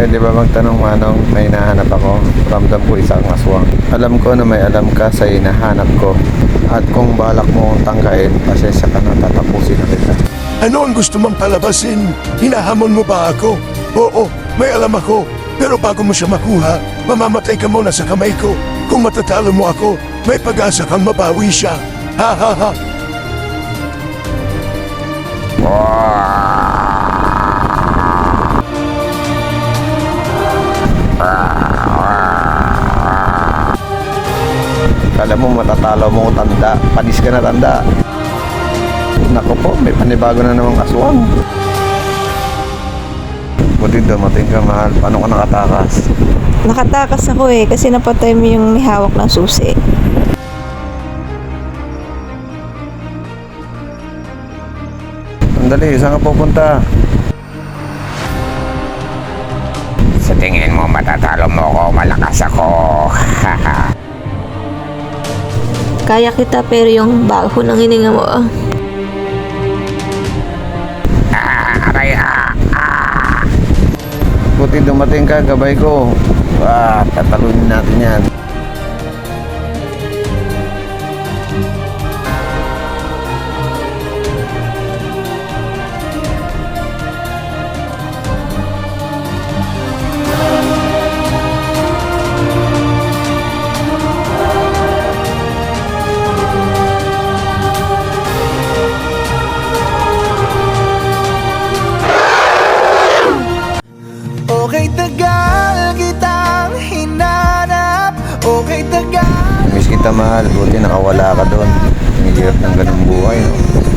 Pwede ba magtanong manong may hinahanap ako? Ramdam ko isang aswang. Alam ko na may alam ka sa hinahanap ko. At kung balak mo akong tangkain, pasensya ka na tatapusin na kita. Ano ang gusto mong palabasin? Hinahamon mo ba ako? Oo, may alam ako. Pero bago mo siya makuha, mamamatay ka muna sa kamay ko. Kung matatalo mo ako, may pag-asa kang mabawi siya. Ha ha ha! Kala mo matatalo mo tanda. Panis ka na tanda. Nako po, may panibago na namang aswang. Buti dumating ka mahal. Paano ka nakatakas? Nakatakas ako eh kasi napatay mo yung may hawak ng susi. Sandali, saan ka pupunta? Sa tingin mo matatalo mo ako, malakas ako. Kaya kita pero yung baho ng hininga mo. ah. ah, aray ah. Buti dumating ka, gabay ko. Ah, tatalunin natin yan. Okay tagal kitang hinanap Okay tagal Miss kita mahal, buti nakawala ka doon. Ang hirap ng ganung buhay. No?